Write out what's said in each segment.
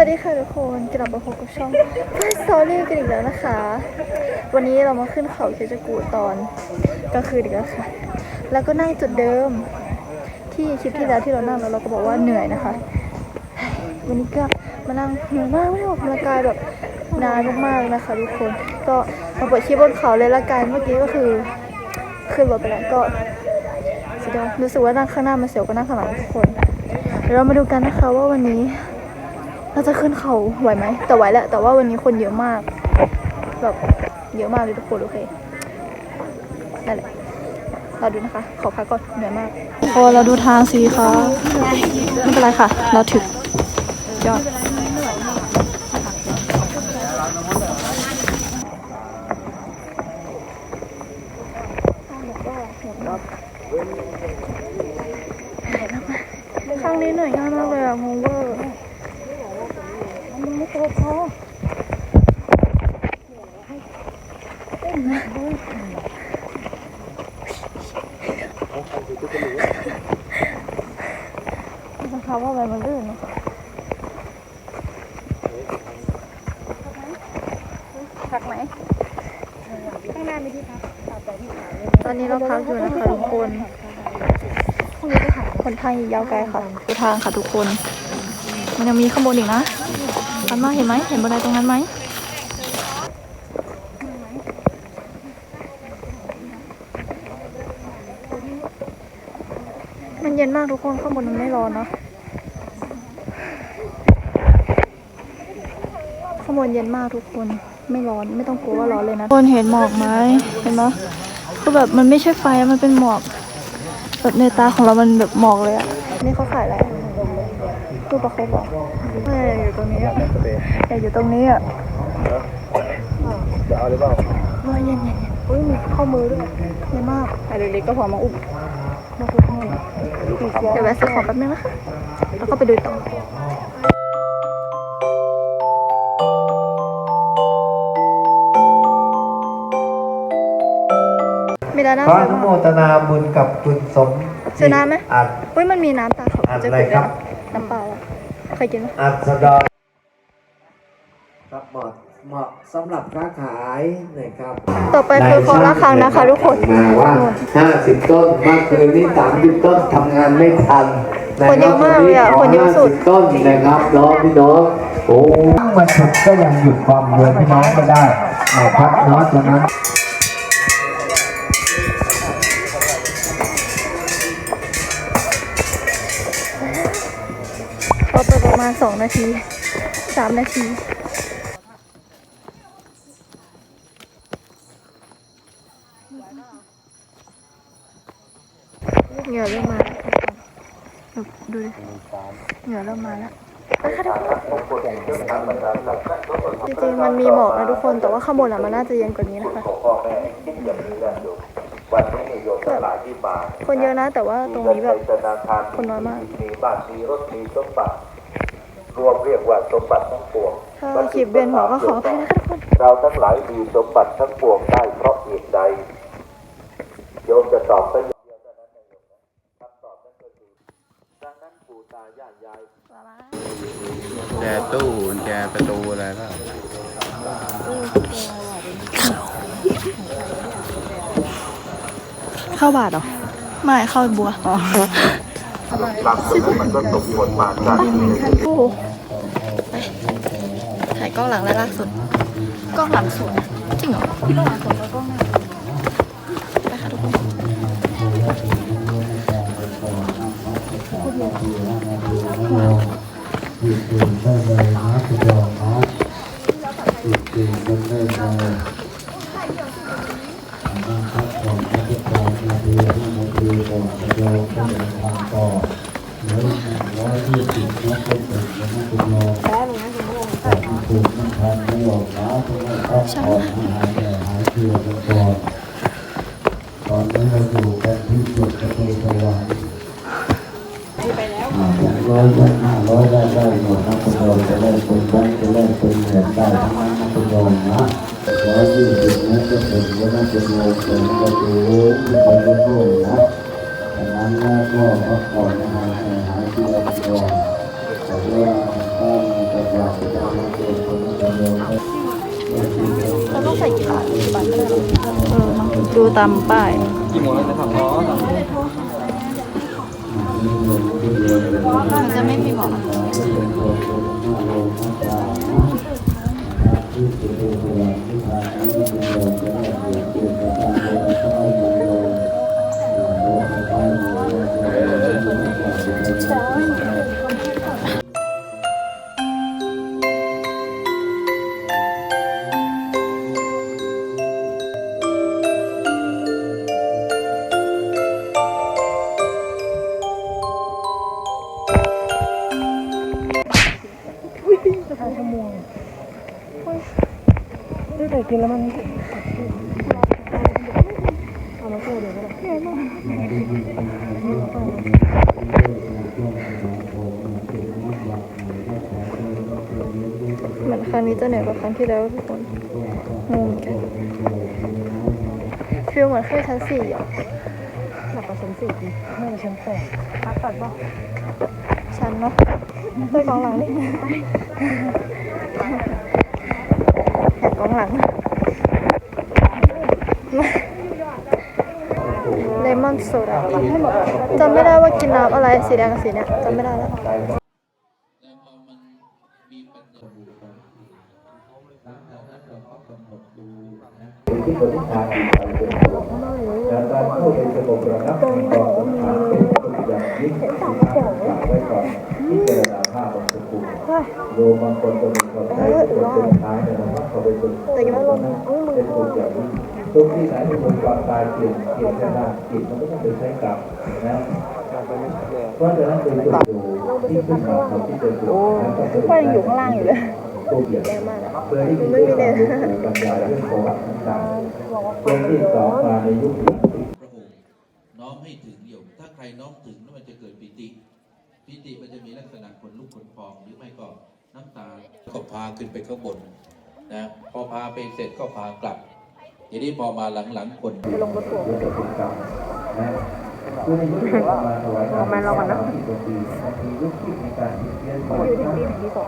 วัสดีค่ะทุกคนกลับมาพบกับช่องเพื่อนสตอรี่กันอีกแล้วนะคะ วันนี้เรามาขึ้นเขาเชจกูตอนกลางคืนอีกแล้วค่ะ แล้วก็นั่งจุดเดิม ที่คลิปที่แล้วที่เรานั่งแล้วเราก็บอกว่าเหนื่อยนะคะ วันนี้ก็มานั่งเหนื่อยมากไม่ได้ออกกำลังกายแบบนานมากๆนะคะทุกคน ก็มาเปิดคลิปบนเขาเลยละกันเมื่อกี้ก็คือขึ้นรถไปแล้วก็สุดยอดรู้สึกว่านั่งข้างหน้ามันเสียวกว่านั่งข้างหลังทุกคนเดี๋ยวเรามาดูกันนะคะว่าวันนี้ เราจะขึ้นเขาไหวไหมแต่ไหวแหละ แต่ว่าวันนี้คนเยอะมาก แบบเยอะมากเลยทุกคนโอเคนั่นแหละเราดูนะคะ ขอพักก่อนเหนื่อยมากพอเราดูทางสิคะไม่เป็นไรค่ะ เราถึงยอดข้างนี้เหนื่อยง่ายมากเลยอะงงเวอร์ มันไม่ตัวพอสังคาว่าอะไรมันลื่นเนอะพักไหมข้างหน้ามีที่พักตอนนี้เราพักอยู่นะคะทุกคนคนทางอีกยาวไกลค่ะดูทางค่ะทุกคน มันยังมีข้างบนอีกนะ อันมาเห็นไหมเห็นบันไดตรงนั้นไหมมันเย็นมากทุกคนข้างบนมันไม่ร้อนเนอะข้างบนเย็นมากทุกคนไม่ร้อนไม่ต้องกลัวว่าร้อนเลยนะคนเห็นหมอกไหมเห็นไหมคือแบบมันไม่ใช่ไฟอะมันเป็นหมอก แบบในตาของเรามันแบบหมอกเลยอะนี่เขาขายอะไร อะรูปประคบเหรอไม่อยากอยู่ตรงนี้อะอยากอยู่ตรงนี้อะจะเอาหรือเปล่าว่าเย็นเย็นอุ้ยมีข้อมือด้วยเย็นมากแต่เล็กๆก็พอมาอุ้มมาคุยข้างนเดี๋ยวแวะซื้อของแป๊บนึงนะคะแล้วก็ไปดูต่อมีร้านขอน้ำอนุโมทนาบุญกับคุณสมซื้อน้ำไหมอัดอุ้ยมันมีน้ำตาเขาอัดจะอะไรกินครับน้ำเปล่าอะ เคยกินไหมอัศดรครับเหมาะเหมาะสำหรับค้าขายนะครับต่อไปคือคอละครังนะคะทุกคนมาว่า50ต้นเมื่อคืนนี้30ต้นทำงานไม่ทันคนเยอะมากเลยอะคนเยอะสุด50ต้นนะครับน้องพี่น้องโอ้วันศุกร์ก็ยังหยุดความรวยพี่น้องไม่ได้นะครับเนาะฉะนั้น สองนาทีสามนาทีเหงื่อเริ่มมาแล้วดูดิเหงื่อเริ่มมาแล้วไปค่ะทุกคนจริงๆมันมีหมอกนะทุกคน แต่ว่าข้างบนอะมันน่าจะเย็นกว่านี้นะคะคนเยอะนะแต่ว่าตรงนี้แบบคนน้อยมากมีบ้านมีรถมีสมบัติ รวมเรียกว่าสมบัติทั้งปวงถ้าคลิปเวียนหัวก็ขออภัยนะคะทุกคนเราทั้งหลายมีสมบัติทั้งปวงได้เพราะเหตุใดโยมจะตอบก็อย่างเดียวเท่านั้นเองนะคำตอบนั้นก็คือดังนั้นปู่ตายายยายแจตู้กุญแจประตูอะไรป่ะเข้าบาทเหรอ ไม่เข้าบัวอ๋อบางคนมันก็ตกผลมาจากโอ้โหไปถ่าย กล้องหลังและล่าสุด กล้องหลังสวยจริงเหรอกล้องหลังสวยแล้วกล้องหน้าไปค่ะทุกคนต ร้อยได้ห้าร้อยได้ได้หมดนะคุณโยมจะได้เป็นแบงค์จะได้เป็นเหรียญได้ทั้งนั้นนะคุณโยมนะร้อยยี่สิบนั้นจะเป็นว่าน่าจะโยมเป็นประตูที่ไปเรื่อยนะดังนั้นนะก็พักผ่อนนะฮะหายที่เราคุณโยมแต่ว่าถ้ามีกระแสเราต้องใส่กี่บาทกี่บาทก็ได้หรอเออดูตามป้ายกี่โมงแล้วจะทำล้อมัน จะไม่มีบอกเหมือนครั้งนี้จะเหนื่อยกว่าครั้งที่แล้วทุกคนงงเหมือนกันฟิลเหมือนเคยชั้นสี่อะหนักกว่าชั้นสี่ดิไม่กว่าชั้นแปดพักก่อนป่ะชั้นเนาะไปกองหลังนี่แอบกองหลังเลม อนโซดาจำไม่ได้ว่ากินน้ำอะไรสีแดงกับสีเนี้ยจำไม่ได้แล้วที่คนที่ทานอยู่ไปเป็นตัวและการเข้าไปสงบระงับความสงบเป็นอางยิ่งที่ทำฝากไว้ก่อนที่เจรนาภาพของสกุลโยมบางคนจะมีความใจคนเป็นท้ายในนะครับเขาไปฝึกเป็นคนอย่างนี้ ทุกที่ไหนที่คนความตายเกี่ยวเกี่ยวแค่หน้าจิตมันก็ต้องไปใช้กรรมนะเพราะฉะนั้นเป็นตัวอยู่ที่ขึ้นมาของที่จะอยู่ก็ยังอยู่ข้างล่างอยู่เลยตัวเดียวเพื่อที่จะไม่มีเนบรรยายเรื่องประวัติต่างๆคนที่สองมาในยุคนี้พระองค์น้อมให้ถึงโยมถ้าใครน้อมถึงแล้วมันจะเกิดปิติปิติมันจะมีลักษณะขนลุกขนพองหรือไม่ก็น้ำตาก็พาขึ้นไปข้างบนนะพอพาไปเสร็จก็พากลับ ทีนี้พอมาหลังๆคนจะลงรถทัวร์จะเป็นกรรมนะคือในยุคที่มาถวายงานเรานะที่ตัวปีบางทียุคที่มีการเปลี่ยนแปลงอยู่ที่ปีที่สอง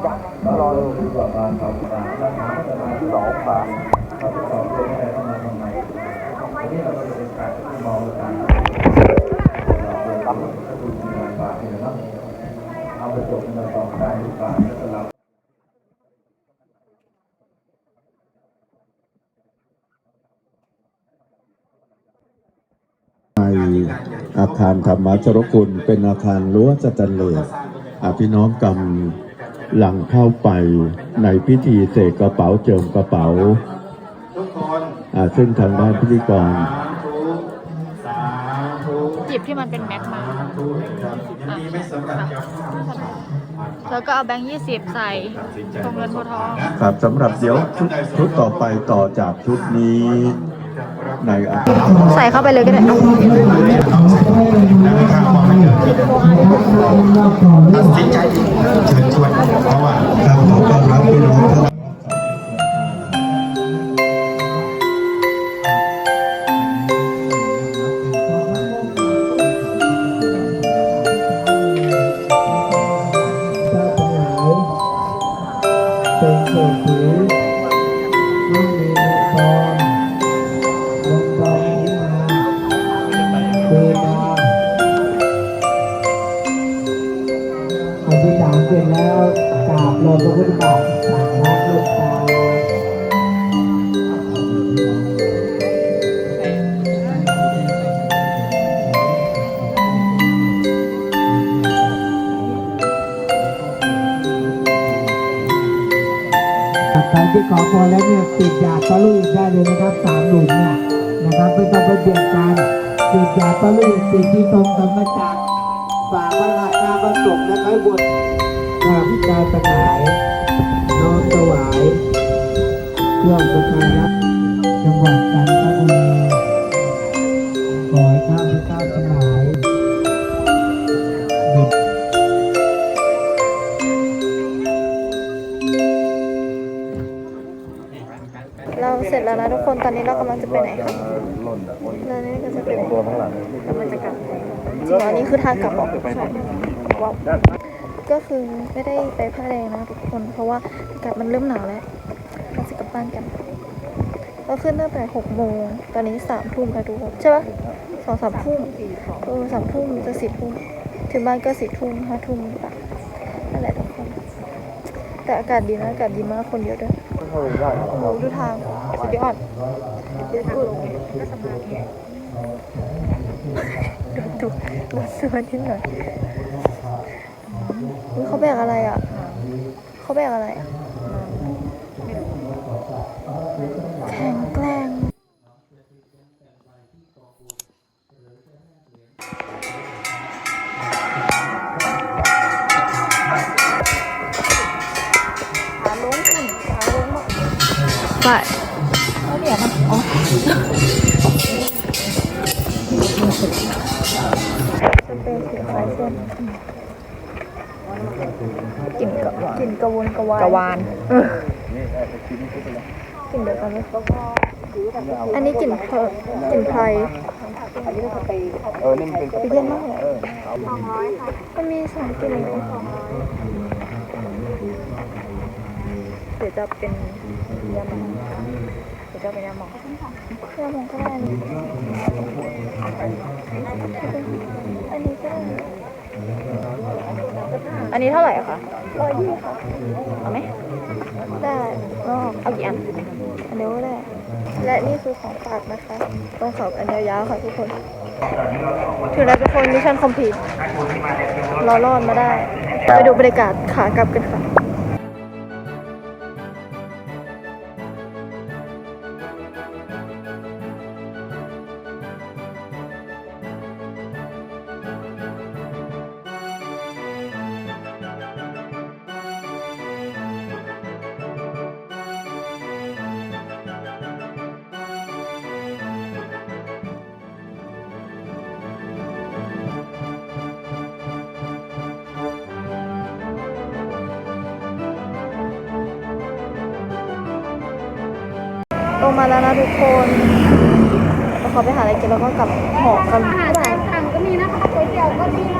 รอดูว่ามาเขาตาแล้วหาจะมาสองปากเขาจะสองคนอะไรเข้ามาทำไมอันนี้เราก็จะเป็นการที่มองการเราเป็นตั้งก็ดูมีงานบาทนี่นะเอาไปจบมันสองได้หรือเปล่าแล้วก็เรา ใน อาคารธรรมชรกุล เป็นอาคารรั้วสแตนเลสอะพี่น้องกำหลังเข้าไปในพิธีเสกกระเป๋าเจิมกระเป๋าอะซึ่งทางด้านพิธีกรหยิบที่มันเป็นแม็กมาแล้วก็เอาแบงค์ยี่สิบใส่ตรงเงินโพทองครับสำหรับเดี๋ยวชุดชุดต่อไปต่อจากชุดนี้ในอาคารใส่เข้าไปเลยก็ได้ ตัดสินใจเชิญชวนเพราะว่าเราขอความรับพี่น้องเป็นเศรษฐี ที่ขอพรแล้วเนี่ยติดยาตะลุยได้เลยนะครับสามหลุมเนี่ยนะครับไม่ต้องไปเบียดกันติดยาตะลุยติดที่ตรงกันมาจากฝากพระราชาประสงค์นะครับบทกราพิจารณาน้อมถวายเครื่องสักการะจังหวัดจันทบุรี จะไปไหนคะแล้วนี่ก็จะเป็นตัวข้างหลังกำลังจะกลับจริงๆอันนี้คือทางกลับออกใช่ว้าวก็คือไม่ได้ไปผ้าแดงนะทุกคน เพราะว่าอากาศมันเริ่มหนาวแล้วเราจะกลับบ้านกันเราขึ้นตั้งแต่หกโมงตอนนี้สามทุ่มแล้วทุกคนใช่ปะสองสามทุ่มเออสามทุ่มจะสี่ทุ่มถึงบ้านก็สี่ทุ่มห้าทุ่มปะนั่นแหละทุกคน แต่อากาศดีนะอากาศดีมากคนเยอะด้วยดูทางสุดยอด ดูดูดูสวนนิดหน่อยอุ๊ยเขาแบกอะไรอะ เขาแบกอะไรอะแข็งแกร่งขาล้มขึ้นขาล้มอะไปแล้วเดี๋ยว นะอ๋อสเปรย์สีคล้ายเส้นกลิ่นกระกลิ่นกระวนกระวายกระวานเออกลิ่นเดียวกันไหมอันนี้กลิ่นเพลิกลิ่นไพรเออนี่มันเป็นไปเย็นมากเลยมันมีสองกลิ่นเลยเดี๋ยวจะเป็นยาหมอ งเดี๋ยวจะเป็นยาหมองยาหมองก็ได้นี่อันนี้ก็ได้อันนี้เท่าไหร่อะคะร้อยยี่ค่ะ เอาไหม ได้ก็เอากี่อันอันเดียวก็ได้ และนี่คือของฝากนะคะต้องขอบอันยาวๆค่ะทุกคนถึงแล้วทุกคนมิชชั่นคอมพลีทเรารอดมาได้ ไปดูบรรยากาศขากลับกันค่ะ งมาแล้วนะทุกคนเราขอไปหาอะไรกินแล้วก็กลับหอกัน อาหารตามสั่งก็มีนะคะก๋วยเตี๋ยวก็มีนะคะ